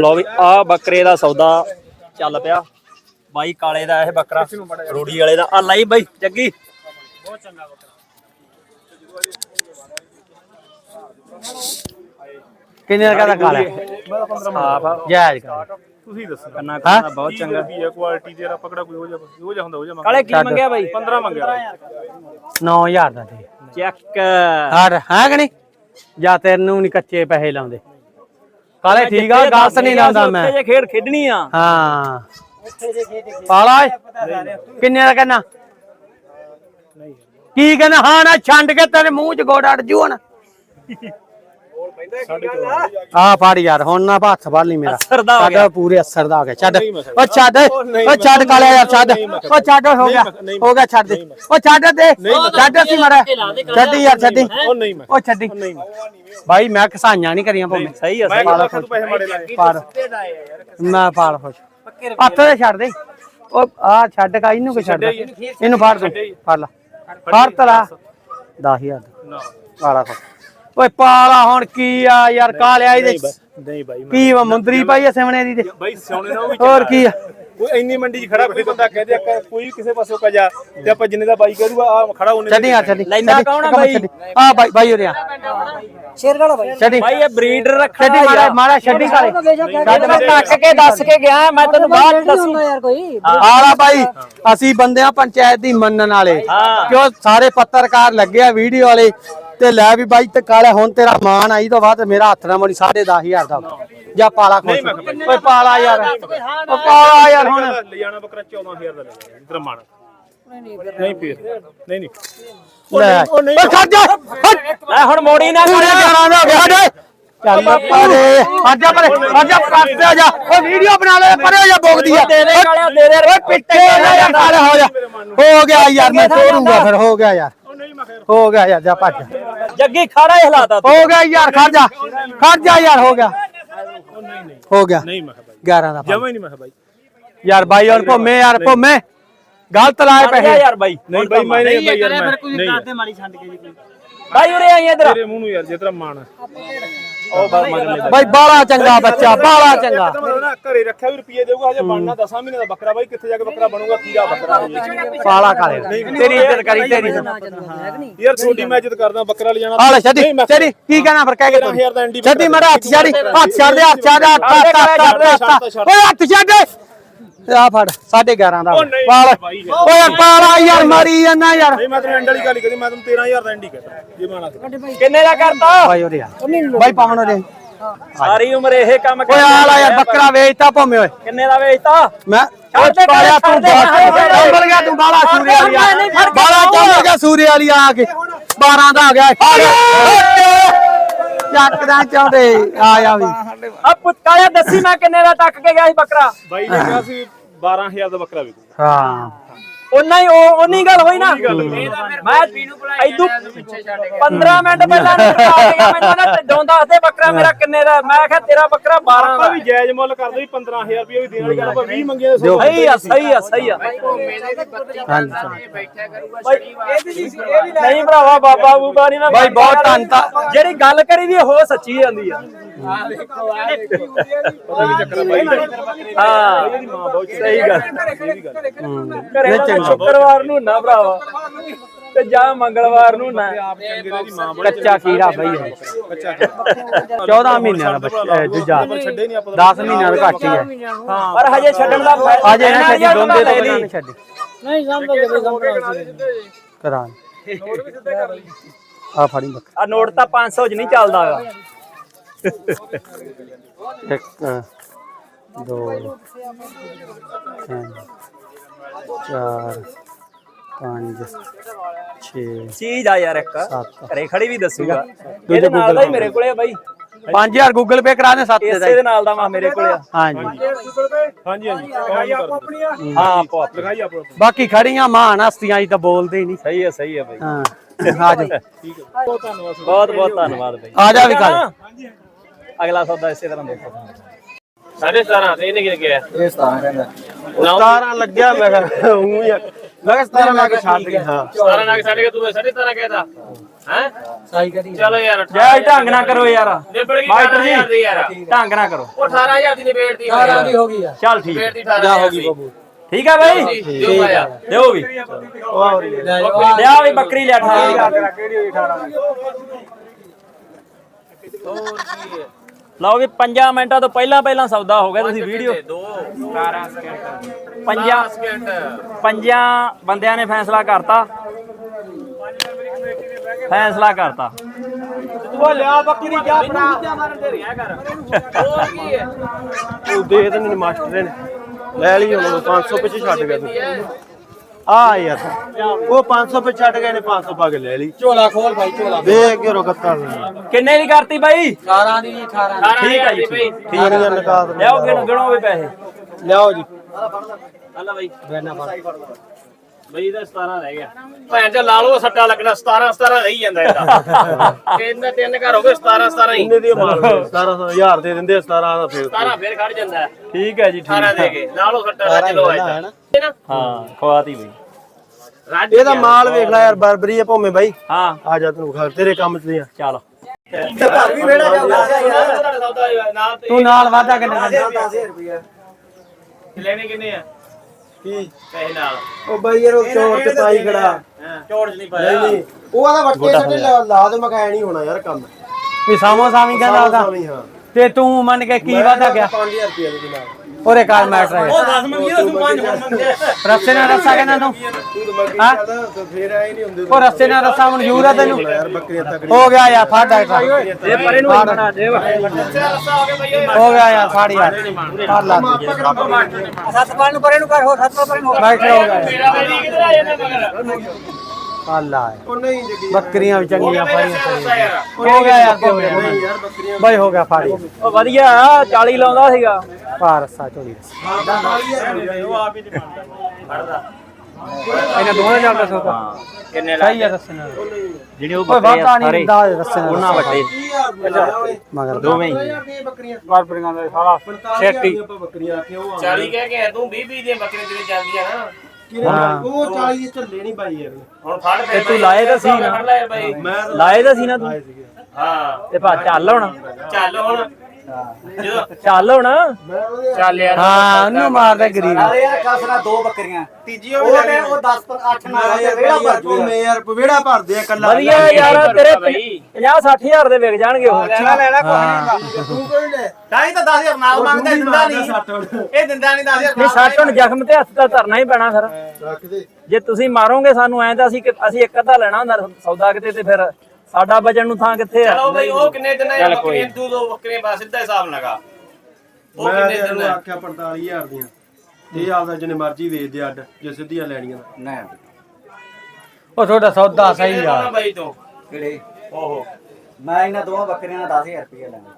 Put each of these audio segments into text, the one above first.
ਲੋ ਵੀ ਆ ਬੱਕਰੇ ਦਾ ਸੌਦਾ ਚੱਲ ਪਿਆ। ਬਾਈ ਕਾਲੇ ਦਾ ਇਹ ਬੱਕਰਾ ਰੋੜੀ ਵਾਲੇ ਦਾ। ਆ ਲਈ ਬਾਈ ਜੱਗੀ। ਕਿੰਨੇ ਦਾ ਕਾਲਾ? ਸਾਫ਼ ਆ। ਜਾਇਜ਼ ਕਰ ਤੁਸੀਂ ਦੱਸੋ। ਕੰਨਾ ਕੰਨਾ ਬਹੁਤ ਚੰਗਾ। ਕੀ ਹੈ ਕੁਆਲਿਟੀ ਤੇਰਾ ਪਕੜਾ ਕੋਈ ਹੋ ਜਾ ਹੋ ਜਾ ਹੁੰਦਾ ਹੋ ਜਾ ਕਾਲੇ ਕੀ ਮੰਗਿਆ ਬਾਈ? 15 ਮੰਗਿਆ। 9000 ਦਾ ਦੇ। ਚੈੱਕ। ਹਰ ਹੈ ਕਿ ਨਹੀਂ? ਜਾਂ ਤੈਨੂੰ ਨਹੀਂ ਕੱਚੇ ਪੈਸੇ ਲਾਉਂਦੇ। ਕਾਲੇ ਠੀਕ ਆ ਗਲਤ ਨਹੀਂ ਲਾਉਂਦਾ ਮੈਂ। ਜੇ ਖੇਡ ਖੇਡਣੀ ਆ। ਹਾਂ। ਪਾਲਾ। ਕਿੰਨੇ ਦਾ ਕਹਿੰਦਾ? ਕੀ ਕਹਿੰਦਾ? ਹਾਂ ਨਾ ਛੰਡ ਕੇ ਤੇਰੇ ਮੂੰਹ 'ਚ ਗੋੜ ਅੜ ਜੂ ਹੁਣ। ਆ। ਫੜ ਯਾਰ ਹੁਣ ਨਾ ਹੱਥ ਫੜ ਲਈ ਮੇਰਾ। ਅਸਰ ਦਾ ਹੋ ਗਿਆ। ਸਾਡਾ ਪੂਰੇ ਅਸਰ ਦਾ ਹੋ ਗਿਆ। ਛੱਡ। ਉਹ ਛੱਡ। ਉਹ ਛੱਡ ਕਾਲਿਆ ਯਾਰ ਛੱਡ। ਉਹ ਛੱਡ ਹੋ ਗਿਆ। ਹੋ ਗਿਆ ਛੱਡ। ਦੇ ਉਹ ਛੱਡ ਦੇ। ਛੱਡ ਸੀ ਮਰਾ ਛੱਡੀ ਯਾਰ ਛੱਡੀ। ਨਹੀਂ ਮੈਂ ਉਹ ਛੱਡੀ। ਭਾਈ ਮੈਂ ਕਸਾਈਆਂ ਨਹੀਂ ਕਰੀਆਂ ਭਾਵੇਂ ਸਹੀ ਪੈਸੇ ਮਾੜੇ ਲਾਏ। ਪਾਰ ਮੈਂ ਪਾਲ ਖੁਸ਼। ਹੱਥ ਤੇ ਛੱਡ ਦੇ। ਉਹ ਆ ਛੱਡ ਕਾ ਇਹਨੂੰ ਕੋਈ ਛੱਡ ਇਹਨੂੰ ਫੜ ਦੋ। ਫੜ ਲਾ। ਫੜ ਤਲਾ। 10000 ਨਾ। ਪਾਲਾ ਖੁਸ਼। ਓਏ ਪਾਲਾ ਹੁਣ ਕੀ ਆ ਯਾਰ ਕਾਲਿਆ ਇਹਦੇ ਨਹੀਂ ਬਾਈ ਮੈਂ ਕੀ ਵਾ ਮੰਦਰੀ ਪਾਈ ਐ ਸਿਮਣੇ ਦੀ ਤੇ? ਬਾਈ ਸਿਆਉਣੇ ਨਾ ਉਹ ਵੀ ਹੋਰ ਕੀ ਆ? ਕੋਈ ਇੰਨੀ ਮੰਡੀ 'ਚ ਖੜਾ ਕੋਈ ਬੰਦਾ ਕਹਿ ਦੇ ਕਿ ਕੋਈ ਕਿਸੇ ਪਾਸੋਂ ਕਜਾ ਤੇ ਆਪਾਂ ਜਿੰਨੇ ਦਾ ਬਾਈ ਕਰੂਗਾ ਆ ਖੜਾ ਉਹਨੇ ਛੱਡੀ ਆ ਛੱਡੀ। ਲੈਂਦਾ ਛੱਡੀ, ਕੌਣ ਆ ਬਾਈ? ਛੱਡੀ। ਆ ਬਾਈ ਬਾਈ ਉਰੇ ਆ। ਸ਼ੇਰਗੜ ਬਾਈ। ਛੱਡੀ। ਬਾਈ ਇਹ ਬਰੀਡਰ ਰੱਖਣਾ ਛੱਡੀ ਮਾਰਾ ਮਾਰਾ ਛੱਡੀ ਕਾਲੇ ਛੱਡ ਮੈਂ ਟੱਕ ਕੇ ਦੱਸ ਕੇ ਗਿਆ ਮੈਂ ਤੈਨੂੰ ਬਾਅਦ ਦੱਸੂ। ਯਾਰ ਕੋਈ ਆਲਾ ਭਾਈ ਅਸੀਂ ਬੰਦੇ ਆ ਪੰਚਾਇਤ ਦੀ ਮੰਨਣ ਵਾਲੇ। ਕਿਉਂ? ਸਾਰੇ ਪੱਤਰਕਾਰ ਲੱਗੇ ਆ ਵੀਡੀਓ ਵਾਲੇ। ਤੇ ਲੈ ਵੀ ਬਾਈ ਤੇ ਕਾਲੇ ਹੁਣ ਤੇਰਾ ਮਾਨ ਆਈ ਤੋਂ ਬਾਅਦ ਮੇਰਾ ਹੱਥ ਨਾ ਮੋੜੀ 10500 ਦਾ। ਜਾਂ ਪਾਲਾ ਖੁਸ਼। ਓਏ ਪਾਲਾ ਯਾਰ। ਓ ਪਾਲਾ ਯਾਰ ਹੁਣ। ਲੈ ਜਾਣਾ ਬੱਕਰਾ 14000 ਦਾ ਲੈ ਜਾਣਾ ਮਾਣ ਨਹੀਂ ਫੇਰ। ਨਹੀਂ ਨਹੀਂ। ਖੜ ਜਾ। ਹਟ। ਲੈ ਹੁਣ ਮੋੜੀ ਨਾ ਪੂਰੇ ਕਰ ਜਾਣਾ ਨਾ ਗਿਆ। ਦੇ ਚੱਲ ਪਰੇ। ਹਟ ਜਾ ਪਰੇ। ਹਟ ਜਾ। ਪੱਤੇ ਆ ਜਾ। ਓ ਵੀਡੀਓ ਬਣਾ ਲੈ। ਪਰੇ ਹੋ ਜਾ ਬੋਗਦੀ ਆ। ਕਾਲਿਆ ਓਏ ਪਿੱਛੇ ਨਾ ਯਾਰ ਕਾਲੇ ਹੋ ਜਾ। ਹੋ ਗਿਆ ਯਾਰ ਮੈਂ ਤੋੜੂੰਗਾ ਫਿਰ ਹੋ ਗਿਆ ਯਾਰ। ਹੋ ਗਿਆ ਯਾਰ ਜਾ ਭੱਜ ਜੱਗੀ ਖਾੜਾ ਹੀ ਹਲਾਤਾ ਹੋ ਗਿਆ ਯਾਰ ਖੜ ਜਾ। ਖੜ ਜਾ ਯਾਰ ਹੋ ਗਿਆ। ਹੋ ਗਿਆ। ਨਹੀਂ ਮੈਂ ਕਿਹਾ ਬਾਈ 11 ਦਾ ਜਮਾ ਹੀ ਨਹੀਂ ਮੈਂ ਬਾਈ ਯਾਰ ਬਾਈ ਔਰ ਭੋਮੇ ਯਾਰ ਭੋਮੇ ਗਲਤ ਲਾਏ ਪੈਸੇ। ਯਾਰ ਬਾਈ। ਨਹੀਂ ਬਾਈ ਮੈਂ ਨਹੀਂ ਬਾਈ ਯਾਰ ਮੈਂ ਨਹੀਂ। ਬਾਈ ਉਰੇ ਆਈ ਇਧਰ। ਤੇਰੇ ਮੂੰਹ ਨੂੰ ਯਾਰ ਜਿਤਨਾ ਮਾਣ ਉਹ ਬਾਈ ਮਗਰ ਬਾਈ ਬਾਲਾ ਚੰਗਾ ਬੱਚਾ ਬਾਲਾ ਚੰਗਾ। ਘਰੇ ਰੱਖਿਆ ਵੀ ਰੁਪਏ ਦੇਊਗਾ ਹਜੇ ਬਣਨਾ 10 ਮਹੀਨੇ ਦਾ ਬੱਕਰਾ ਬਾਈ ਕਿੱਥੇ ਜਾ ਕੇ ਬੱਕਰਾ ਬਣੂਗਾ ਕੀੜਾ ਬੱਕਰਾ ਬਾਲਾ ਕਾਲੇ ਤੇਰੀ ਇੱਜ਼ਤ ਕਰੀ ਤੇਰੀ ਯਾਰ ਛੋਟੀ ਮੈਂ ਇੱਜ਼ਤ ਕਰਦਾ ਬੱਕਰਾ ਲੈ ਜਾਣਾ। ਆਲੇ ਛੱਡੀ ਛੱਡੀ ਕੀ ਕਹਿਣਾ ਫਿਰ ਕਹਿ ਕੇ ਤੂੰ। 13000 ਦਾ ਐਂਡੀ ਛੱਡੀ ਮੇਰਾ ਹੱਥ ਛੱਡੀ ਹੱਥ ਛੱਡ ਦੇ ਹੱਥ ਛੱਡ ਓਏ ਹੱਥ ਛੱਡ ਆ ਫੜ 11.5 ਦਾ। ਨਹੀਂ ਪਾਲ ਓਏ ਪਾਲਾ ਯਾਰ ਮਾਰੀ ਜਾਂਦਾ ਯਾਰ। ਨਹੀਂ ਮੈਂ ਤੈਨੂੰ ਐਂਡ ਵਾਲੀ ਗੱਲ ਹੀ ਕਰੀ ਮੈਂ ਤੈਨੂੰ 13000 ਦਾ ਐਂਡੀ ਕਹਤਾ। ਜੇ ਮਾਣਾ ਕਿੰਨੇ ਦਾ ਕਰਤਾ? ਬਾਈ ਉਹਦੇ ਆ। ਬਾਈ ਪਾਵਣ ਉਹਦੇ। ਸਾਰੀ ਉਮਰ ਇਹ ਕੰਮ ਓਏ ਆਲਾ ਯਾਰ ਬੱਕਰਾ ਵੇਚਤਾ ਭੋਮੇ ਓਏ। ਕਿੰਨੇ ਦਾ ਵੇਚਤਾ? ਮੈਂ ਤੂੰ। ਚੰਬਲ ਗਿਆ ਤੂੰ ਬਾਲਾ ਸੂਰੇ ਵਾਲੀ ਆ। ਬਾਲਾ। ਚੰਬਲ ਗਿਆ। ਸੂਰੇ ਵਾਲੀ ਆ ਕੇ। 12 ਦਾ ਆ ਗਿਆ ਚੱਕ ਦਾ ਚਾਉਂਦੇ ਆਇਆ ਵੀ। ਆ ਪੁੱਤਾਇਆ ਦੱਸੀ ਮੈਂ ਕਿੰਨੇ ਦਾ ਟੱਕ ਕੇ ਗਿਆ ਸੀ ਬੱਕਰਾ? ਬਾਈ ਨੇ ਕਿਹਾ ਸੀ 12000 ਦਾ ਬੱਕਰਾ ਵਿਕੂ ਹਾਂ। ਉਨਾ ਹੀ ਉਹ ਉਨੀ ਗੱਲ ਹੋਈ ਨਾ। ਮੈਂ ਐਦੂ 15 ਮਿੰਟ ਪਹਿਲਾਂ ਨਹੀਂ ਬਤਾ ਗਿਆ ਮੈਨੂੰ ਨਾ ਢਿੱਡੋਂ ਦੱਸ ਦੇ ਬੱਕਰਾ ਮੇਰਾ ਕਿੰਨੇ ਦਾ ਮੈਂ ਕਿਹਾ ਤੇਰਾ ਬੱਕਰਾ 12 ਦਾ ਆਪਾਂ ਵੀ ਜਾਇਜ਼ ਮੁੱਲ ਕਰਦੇ ਵੀ 15000 ਰੁਪਏ ਵੀ ਦੇਣ ਵਾਲੀ ਗੱਲ ਆਪਾਂ 20 ਮੰਗੇ ਦੇ ਸਹੀ ਆ ਸਹੀ ਆ ਸਹੀ ਆ ਨਹੀਂ ਭਰਾਵਾ ਬਾਬਾ ਬੂਬਾ ਨਹੀਂ ਮੈਂ ਬਾਈ ਬਹੁਤ ਧੰਨ ਤਾਂ- ਜਿਹੜੀ ਗੱਲ ਕਰੀ ਦੀ ਉਹ ਸੱਚੀ ਜਾਂਦੀ ਆ। ਹਾਂ ਸਹੀ ਗੱਲ। ਘਰੇ ਤਾਂ ਮੈਂ ਸ਼ੁੱਕਰਵਾਰ ਨੂੰ ਨਾ ਭਰਾਵਾ ਤੇ ਜਾਂ ਮੰਗਲਵਾਰ ਨੂੰ ਨਾ। ਕੱਚਾ ਖੀਰਾ ਬਈ ਇਹ। 14 ਮਹੀਨਿਆਂ ਦਾ ਬੱਚਾ ਦੂਜਾ। 10 ਮਹੀਨਿਆਂ ਦਾ ਘੱਟ ਹੀ ਹੈ। ਪਰ ਹਜੇ ਛੱਡਣ ਦਾ ਅਜੇ ਨਾ ਛੱਡੀ ਦੋਂਦੇ ਤੋਂ ਨਹੀਂ। ਛੱਡੀ। ਨਹੀਂ ਸਮਝਦੇ ਬਈ ਸਮਝਦੇ ਕਰਾਂ ਆ ਫੜੀ ਬੱਕਰਾ। ਆ ਨੋਟ ਤਾਂ 500 ਚ ਨਹੀਂ ਚੱਲਦਾ ਹੈਗਾ ਇੱਕ ਦੋ ਤਿੰਨ ਚਾਰ ਪੰਜ ਛੇ ਚੀਜ਼ ਆ ਯਾਰ ਇੱਕ। ਘਰੇ ਖੜੀ ਵੀ ਦੱਸੂਗਾ। ਇਹਦੇ ਨਾਲ ਦਾ ਹੀ Google ਮੇਰੇ ਕੋਲੇ ਆ ਬਾਈ। 5000 ਗੂਗਲ ਪੇ ਕਰਾ ਦੇ ਸੱਤ ਦੇ ਇਸੇ ਦੇ ਨਾਲ ਦਾ ਮਾ ਮੇਰੇ ਕੋਲੇ ਆ। ਹਾਂਜੀ। ਹਾਂਜੀ ਹਾਂਜੀ। ਲਿਖਾਈ ਆਪੋ ਆਪਣੀਆਂ? ਹਾਂ। ਆਪੋ ਆਪ ਲਿਖਾਈ ਆਪੋ ਬਾਕੀ ਖੜੀਆਂ ਮਹਾਨ ਹਸਤੀਆਂ ਜੀ ਤਾਂ ਬੋਲਦੇ ਹੀ ਨਹੀਂ। ਸਹੀ ਹੈ ਸਹੀ ਹੈ ਬਾਈ। ਹਾਂ ਆ ਜਾ ਬਹੁਤ ਧੰਨਵਾਦ ਬਹੁਤ ਬਹੁਤ ਧੰਨਵਾਦ ਬਾਈ। ਆ ਜਾ ਵੀ ਅਗਲਾ ਸੌਦਾ ਇਸੇ ਤਰ੍ਹਾਂ ਦੇਖੋ ਸਾਢੇ 17 ਤੇ ਇਹਨੇ ਕਿਹਾ ਗਿਆ 17 ਲੱਗਿਆ ਮੈਂ ਕਿਹਾ ਉਹ ਯਾਰ ਮੈਂ ਕਿਹਾ 17 ਲਾ ਕੇ ਛੱਡ ਗਿਆ ਹਾਂ 17 ਨਾਲ ਸਾਡੇ ਕੇ ਤੂੰ 17.5 ਕਹਿਦਾ ਹੈ ਸਾਈ ਕਰੀ ਚਲੋ ਯਾਰ ਜੈ ਢੰਗ ਨਾ ਕਰੋ ਯਾਰ ਨਿਬੜ ਗਈ ਮਾਸਟਰ ਜੀ 18000 ਦੀ ਯਾਰ ਢੰਗ ਨਾ ਕਰੋ ਉਹ 18000 ਦੀ ਨਿਬੇੜਤੀ ਸਾਰਾ ਦੀ ਹੋ ਗਈ ਆ ਚੱਲ ਠੀਕ ਨਿਬੇੜਤੀ 18000 ਦੀ ਬੱਬੂ ਠੀਕ ਆ ਬਾਈ ਦਿਓ ਆਇਆ ਦਿਓ ਵੀ ਲੈ ਜਾਓ ਆ ਲਿਆ ਵੀ ਬੱਕਰੀ ਲੈ ਠਾ ਲਓ ਵੀ 5 ਮਿੰਟਾਂ ਤੋਂ ਪਹਿਲਾਂ ਪਹਿਲਾਂ ਸੌਦਾ ਹੋ ਗਿਆ ਤੁਸੀਂ ਵੀਡੀਓ ਦੋ 17 ਸਕਿੰਟ। ਪੰਜਾਂ ਸਕਿੰਟ। ਪੰਜਾਂ ਬੰਦਿਆਂ ਨੇ ਫੈਸਲਾ ਕਰਤਾ। ਫੈਸਲਾ ਕਰਤਾ। ਉਹ ਲਿਆ ਬੱਕਰੀ ਜਾ ਭਰਾ। ਹੋਰ ਕੀ ਹੈ? ਉਹ ਦੇ ਦੇਣੇ ਨੇ ਮਾਸਟਰ ਨੇ। ਲੈ ਲਈ ਹੁਣ 500 ਪਿੱਛੇ ਛੱਡ ਗਿਆ ਤੂੰ। ਆ ਯਾਰ ਉਹ 500 ਪਿੱਛੇ ਛੱਡ ਗਏ ਨੇ 500 ਪਾ ਕੇ ਲੈ ਲਈ। ਝੋਲਾ ਖੋਲ ਭਾਈ ਝੋਲਾ ਵੇਖ ਕੇ ਰੋਕਤਾ ਕਿੰਨੇ ਦੀ ਕਰਤੀ ਬਾਈ? 18 ਦੀ 18 ਠੀਕ ਆ ਜੀ ਬਈ। ਠੀਕੀਆਂ ਨਿਕਾਲ ਲਿਆਓ ਗਿਣ ਗਿਣੋ ਵੀ ਪੈਸੇ। ਲਿਆਓ ਜੀ। ਅੱਲਾ ਬਈ। ਬੈਨਾ ਪਾ ਬਈ ਇਹਦਾ 17 ਰਹਿ ਗਿਆ। ਭੈਣ ਚ ਲਾ ਲਓ ਸੱਟਾ ਲੱਗਣਾ 17 17 ਰਹੀ ਜਾਂਦਾ ਇਹਦਾ। ਤਿੰਨ ਤਿੰਨ ਘਰ ਹੋ ਗਏ 17 17 ਹੀ। ਇੰਨੇ ਦੀ ਮਾਲ 17000 ਦੇ ਦਿੰਦੇ 17 ਦਾ ਫਿਰ। 17 ਫੇਰ ਖੜ ਜਾਂਦਾ। ਠੀਕ ਹੈ ਜੀ ਠੀਕ 18 ਦੇ ਕੇ। ਲਾ ਲਓ ਸੱਟਾ ਰੱਜ ਲਓ ਅੱਜ ਨਾ। ਹਾਂ ਖਵਾਤੀ ਬਈ। ਇਹਦਾ ਮਾਲ ਵੇਖ ਲੈ ਯਾਰ ਬਰਬਰੀ ਹੈ ਭੋਮੇ ਬਾਈ। ਹਾਂ। ਆ ਜਾ ਤੈਨੂੰ ਖਾ ਤੇਰੇ ਕੰਮ ਚ ਦੀਆਂ ਚੱਲ। ਤੂੰ ਨਾਲ ਵਾਦਾ ਕਿੰਨੇ ਲੈਣੇ ਕਿੰਨੇ ਆ? ਕੀ? ਪੈਸੇ ਨਾਲ। ਉਹ ਬਾਈ ਯਾਰ ਉਹ ਚੋਰ ਤੇ ਪਾਈ ਖੜਾ। ਚੋੜ ਨਹੀਂ ਨਹੀਂ ਨਹੀਂ। ਉਹ ਆਦਾ ਵੱਟੇ ਛੱਡੇ ਲਾ ਲਾ ਦੇ ਮਕਾਇਆ ਨਹੀਂ ਹੋਣਾ ਯਾਰ ਕੰਮ। ਵੀ ਸਾਮੋ ਸਾਮੀ ਕਹਿੰਦਾ ਉਹਦਾ। ਹਾਂ। ਤੇ ਤੂੰ ਮੰਨ ਕੇ ਕੀ ਵਾਦਾ ਗਿਆ 5000 ਰੁਪਏ ਦੇ ਨਾਲ ਉਹਦੇ ਕਾਲ ਮੈਟਰ ਹੈ ਦਸ ਮੰਗੀ ਤੂੰ ਪੰਜ ਹੁਣ ਮੰਗੇ ਰਸਤੇ ਨਾਲ ਰਸਾ ਕਹਿੰਦਾ ਤੂੰ। ਤੂੰ ਤਾਂ ਮੰਗੀ ਹਾਂ? ਤੇ ਫੇਰ ਆਏ ਨਹੀਂ ਹੁੰਦੇ ਉਹ ਰਸਤੇ ਨਾਲ ਰਸਾ ਮਨਜ਼ੂਰ ਆ ਤੈਨੂੰ। ਯਾਰ ਬੱਕਰੀਆਂ ਤਕੜੀ ਹੋ ਗਿਆ ਯਾਰ ਫੜ ਡਾਕਟਰ ਇਹ ਪਰੇ ਨੂੰ ਬਣਾ ਦੇ ਹੋ ਗਿਆ ਯਾਰ ਫੜ ਯਾਰ। ਫੜ ਲਾ। ਸੱਤ ਪਾਣ ਨੂੰ ਪਰੇ ਨੂੰ ਕਰ ਹੋ ਸੱਤ ਪਾਣ ਪਰੇ ਨੂੰ ਹੋ। ਡਾਕਟਰ ਹੋ ਗਿਆ। ਮੇਰਾ ਬੇੜੀ ਕਿੱਧਰ ਆ ਜਾਂਦਾ ਮਗਰ ਫੜ ਲਾ ਉਹ ਨਹੀਂ ਜੱਗੀ ਬੱਕਰੀਆਂ ਵੀ ਚੰਗੀਆਂ ਪਾਈਆਂ ਯਾਰ ਹੋ ਗਿਆ ਯਾਰ ਹੋ ਗਿਆ। ਨਹੀਂ ਯਾਰ ਬੱਕਰੀਆਂ ਬਈ ਹੋ ਗਿਆ ਫੜ। ਉਹ ਵਧੀਆ 40 ਲਾਉਂਦਾ ਸੀਗਾ। ਪਾ ਰਸਾ ਚੋਰੀ ਉਹ ਆਪ ਹੀ ਇਹਨਾਂ ਦੋਵਾਂ ਚੱਲਦਾ ਸੋਤਾ ਕਿੰਨੇ ਸਹੀ ਆ ਨਾਲ ਜਿਹੜੇ ਉਹ ਬੱਕਰੇ ਸਾਰੇ ਉਹਨਾਂ ਵੱਡੇ। ਮਗਰ ਦੋਵੇਂ ਹੀ। ਬੱਕਰੀਆਂ। ਬਾਰਬਰੀਆਂ ਦਾ ਸਾਲਾ 45 ਆਪਾਂ ਬੱਕਰੀਆਂ ਆਖੀਆਂ ਉਹ 40 ਕਹਿ ਕੇ ਤੂੰ 20 20 ਦੀਆਂ ਬੱਕਰੀਆਂ ਤੇਰੇ ਚੱਲਦੀਆਂ ਨਾ। ਕਿਹਨੇ ਉਹ 40 ਦੇ ਝੱਲੇ ਨਹੀਂ ਪਾਈ ਯਾਰ। ਹੁਣ ਫੜ ਤੇ ਤੂੰ ਲਾਏ ਤਾਂ ਸੀ ਨਾ। ਫੜ ਲੈ ਬਾਈ। ਮੈਂ ਲਾਏ ਤਾਂ ਸੀ ਨਾ ਤੂੰ? ਹਾਂ। ਤੇ ਭਾ ਚੱਲ ਹੁਣ। ਚੱਲ ਹੁਣ। ਚੱਲ ਹੁਣ। ਚੱਲ ਯਾਰ। ਹਾਂ ਉਹਨੂੰ ਮਾਰਦਾ ਗਰੀਬ। ਯਾਰ ਕਸਰਾ ਦੋ ਬੱਕਰੀਆਂ। ਤੀਜੀ ਉਹ ਉਹ ਉਹ 10 ਪਰ 8 ਨਾਲ ਯਾਰ ਯਾਰ ਭੋਮੇ ਯਾਰ ਵਿਹੜਾ ਭਰਦੇ ਆ ਕੱਲਾ ਵਧੀਆ ਯਾਰ ਤੇਰੇ 50 60000 ਦੇ ਵਿਕ ਜਾਣਗੇ ਉਹ। ਲੈਣਾ ਲੈਣਾ ਕੋਈ ਤੂੰ ਕੋਈ ਲੈ। ਤਾਂ ਹੀ ਤਾਂ 10000 ਨਾਲ ਮੰਗਦਾ ਦਿੰਦਾ ਨਹੀਂ। ਇਹ ਦਿੰਦਾ ਨਹੀਂ 10000 ਨਹੀਂ ਸੱਟ ਹੁਣ ਜ਼ਖਮ ਤੇ ਹੱਥ ਦਾ ਧਰਨਾ ਹੀ ਪੈਣਾ ਫਿਰ। ਰੱਖ ਦੇ। ਜੇ ਤੁਸੀਂ ਮਾਰੋਗੇ ਸਾਨੂੰ ਐਂ ਤਾਂ ਅਸੀਂ ਕਿ- ਅਸੀਂ ਇੱਕ ਅੱਧਾ ਲੈਣਾ ਹੁੰਦਾ ਸੌਦਾ ਕਿਤੇ ਤੇ ਫਿਰ। ਸਾਡਾ ਬਚਣ ਨੂੰ ਥਾਂ ਕਿੱਥੇ ਆ? ਚਲੋ ਬਈ ਉਹ ਕਿੰਨੇ ਦਿਨਾਂ ਦੀਆਂ ਬੱਕਰੀਆਂ ਤੂੰ ਦੋ ਬੱਕਰੀਆਂ ਬਸ ਸਿੱਧਾ ਹਿਸਾਬ ਲਗਾ ਉਹ ਕਿੰਨੇ ਦਿਨ? ਆਖਿਆ 45000 ਦੀਆਂ। ਇਹ ਆਪਦਾ ਜਿੰਨੇ ਮਰਜ਼ੀ ਵੇਚ ਦੇ ਅੱਡ ਜੇ ਸਿੱਧੀਆਂ ਲੈਣੀਆਂ। ਨਹੀਂ ਉਹ ਤੁਹਾਡਾ ਸੌਦਾ ਸਹੀ ਆ। ਬਾਈ ਤੋਂ? ਕਿਹੜੇ? ਓਹੋ। ਮੈਂ ਇਹਨਾਂ ਦੋਵਾਂ ਬੱਕਰੀਆਂ ਦਾ 10000 ਰੁਪਏ ਲੈਣਾ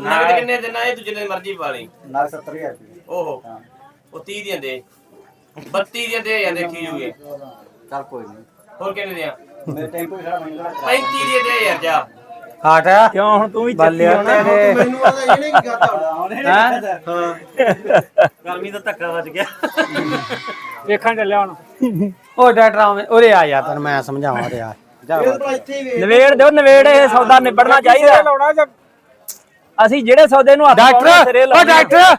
ਨਗਦ ਕਿੰਨੇ ਦਿਨਾਂ ਇਹ ਤੂੰ ਜਿੰਨੇ ਮਰਜ਼ੀ ਪਾ ਲਈ? ਨਾਲ 70000 ਰੁਪਏ ਓਹੋ। ਉਹ 30 ਦੀਆਂ ਦੇ। 32 ਦੀਆਂ ਦੇ ਜਾਂ ਦੇਖੀ ਜੂਗੇ। ਚੱਲ ਕੋਈ ਨਹੀਂ। ਹੋਰ ਕਿੰਨੇ ਦੀਆਂ? ਮੇਰੇ ਟੈਂਪੂ ਖੜਾ ਮੰਗਦਾ 35 ਦੀਆਂ ਦੇ ਯਾਰ ਜਾ। ਹਾਟ ਕਿਉਂ ਹੁਣ ਤੂੰ ਵੀ ਬੱਲਿਆ ਤੇਰੇ। ਮੈਨੂੰ ਆਦਾ ਇਹਨੇ ਕੀ ਕਰਤਾ ਹੈ? ਹਾਂ। ਗਰਮੀ ਦਾ ਧੱਕਾ ਵੱਜ ਗਿਆ। ਵੇਖਣ ਚੱਲਿਆ ਹੁਣ। ਉਹ ਡਾਕਟਰ ਆਵੇਂ ਉਰੇ ਆ ਯਾਰ ਤੈਨੂੰ ਮੈਂ ਸਮਝਾਵਾਂ ਤੇ ਆ। ਜਾ ਹੀ ਨਵੇੜ ਦਿਓ ਨਵੇੜ ਇਹ ਸੌਦਾ ਨਿਬੜਨਾ ਚਾਹੀਦਾ। ਅਸੀਂ ਜਿਹੜੇ ਸੌਦੇ ਨੂੰ ਹੱਥ ਡਾਕਟਰ ਉਹ। ਡਾਕਟਰ।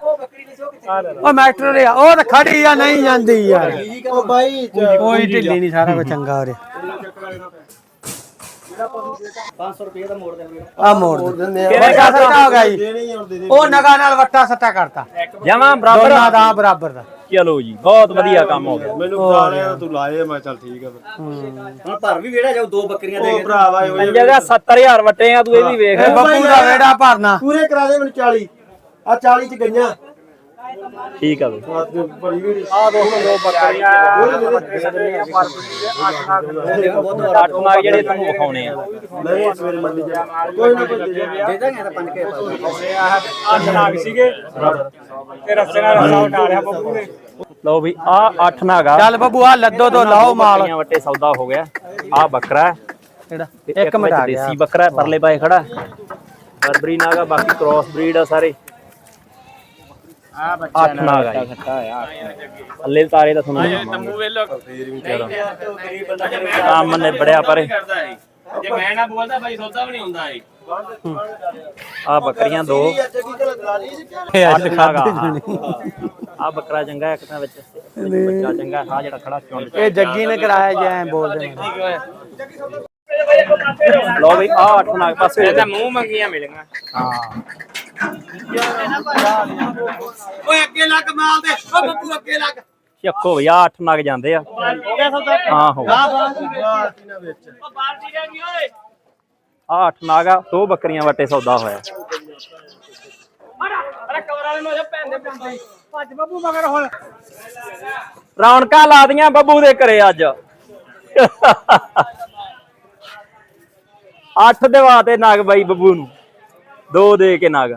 ਉਹ ਮਾਸਟਰ ਉਰੇ ਆ ਉਹ ਤਾਂ ਖੜੀ ਆ ਨਹੀਂ ਜਾਂਦੀ ਯਾਰ। ਉਹ ਬਾਈ ਕੋਈ ਢਿੱਲੀ ਨਹੀਂ ਸਾਰਾ ਕੁਝ ਚੰਗਾ ਉਰੇ। 500 ਰੁਪਏ ਦਾ ਮੋੜ ਦੇਣਗੇ ਆ ਮੋੜ ਦੇ ਦਿੰਦੇ ਆ। ਕਿਹੜੇ ਵੱਟਾ ਸੱਟਾ ਹੋ ਗਿਆ ਜੀ? ਦੇਣੇ ਹੀ ਹੁਣ ਦੇ ਦੇ। ਉਹ ਨਗਾ ਨਾਲ ਵੱਟਾ ਸੱਟਾ ਕਰਤਾ। ਜਮਾਂ ਬਰਾਬਰ ਦੋਨਾਂ ਦਾ ਬਰਾਬਰ ਦਾ। ਚਲੋ ਜੀ ਬਹੁਤ ਵਧੀਆ ਕੰਮ ਹੋ ਗਿਆ। ਮੈਨੂੰ ਬਤਾ ਰਿਹਾ ਤੂੰ ਲਾਏ ਮੈਂ ਚੱਲ ਠੀਕ ਆ ਫਿਰ। ਹੁਣ ਭਰ ਵੀ ਵੇੜਾ ਜਾਓ ਦੋ ਬੱਕਰੀਆਂ ਦੇ ਉਹ ਭਰਾਵਾ ਇਹੋ ਜਿਹੇ ਜਗ੍ਹਾ 70000 ਵਟੇ ਆ ਤੂੰ ਇਹ ਵੀ ਵੇਖ। ਬੱਪੂ ਦਾ ਵੇੜਾ ਭਰਨਾ। ਪੂਰੇ ਕਰਾ ਦੇ ਮੈਨੂੰ 40 ਆ 40 ਚ ਗਈਆਂ। ਠੀਕ ਆ ਬਈ। ਆ ਤੇ ਬੜੀ ਵੀੜੀ ਆ ਦੋ ਦੋ ਬੱਕਰੀਆਂ ਅੱਠ ਨਾਗ ਜਿਹੜੇ ਤੁਹਾਨੂੰ ਵਿਖਾਉਣੇ ਆ। ਨਹੀਂ ਸਵੇਰੇ ਮੰਡੀ ਜਾ ਕੋਈ ਨਾ ਕੋਈ ਦੇ ਜਾ ਦੇ ਦਾਂਗੇ ਤਾਂ 5 ਕੇ ਲਓ ਵੀ ਆ 8 ਨਾਗਾ ਚੱਲ ਬੱਬੂ ਆ ਲੱਦੋ ਤੋਂ ਲਾਓ ਮਾਲ। ਵੱਟੇ ਸੌਦਾ ਹੋ ਗਿਆ। ਆ ਬੱਕਰਾ ਕਿਹੜਾ? ਇੱਕ ਮਿੰਟ ਵਿੱਚ ਆ ਗਿਆ। ਦੇਸੀ ਬੱਕਰਾ ਪਰਲੇ ਪਾਸੇ ਖੜਾ। ਬਰਬਰੀ ਨਾਗਾ ਬਾਕੀ ਕ੍ਰਾਸ ਬਰੀਡ ਆ ਸਾਰੇ। ਆ ਬੱਚਾ ਅੱਠ ਨਾਗ ਆਏ ਅੱਲੇ ਤਾਰੇ ਦਾ ਤੁਹਾਨੂੰ ਤੰਬੂ ਵੇਲੋ ਕੰਮ ਨੇ ਬੜਿਆ ਪਰੇ। ਜੇ ਮੈਂ ਨਾ ਬੋਲਦਾ ਬਾਈ ਸੌਦਾ ਵੀ ਨਹੀਂ ਹੁੰਦਾ ਇਹ। ਆ ਬੱਕਰੀਆਂ ਦੋ। ਅੱਠ ਨਾਗ ਆ ਬੱਕਰਾ ਚੰਗਾ ਇੱਕ ਤਾਂ ਵਿੱਚ। ਬੱਚਾ ਚੰਗਾ ਆ ਜਿਹੜਾ ਖੜਾ ਚੁੰਡ ਇਹ ਜੱਗੀ ਨੇ ਕਰਾਇਆ ਜੈ ਬੋਲਦੇ ਨੇ। ਲਓ ਬਈ ਆ ਅੱਠ ਨਾਗ ਪਾਸੇ। ਇਹਦਾ ਮੂੰਹ ਮੰਗੀਆਂ ਮਿਲੀਆਂ। ਹਾਂ। ਓਏ ਅੱਗੇ ਲੱਗ ਮਾਲ ਦੇ। ਓ ਬੱਬੂ ਅੱਗੇ ਲੱਗ। ਚੱਕੋ ਬਈ ਆ ਅੱਠ ਨਾਗ ਜਾਂਦੇ ਆ। ਹੋ ਗਿਆ ਸੌਦਾ ਹਾਂ ਹੋ ਉਹ ਬਾਲਟੀ ਰਹਿ ਗਈ ਓਏ ਆ ਅੱਠ ਨਾਗ ਆ ਦੋ ਬੱਕਰੀਆਂ ਵਟੇ ਸੌਦਾ ਹੋਇਆ। ਅਰੇ ਕਵਰ ਵਾਲੇ ਨੂੰ ਜਾ ਭੈਣ ਦੇ ਪੈਂਦੇ ਰੌਣਕਾਂ ਲਾ ਦੀਆਂ ਬੱਬੂ ਦੇ ਘਰੇ ਅੱਜ। ਅੱਠ ਦੇਵਾ ਤੇ ਨਾਗ ਬਾਈ ਬੱਬੂ ਨੂੰ। ਦੋ ਦੇ ਕੇ ਨਾਗ।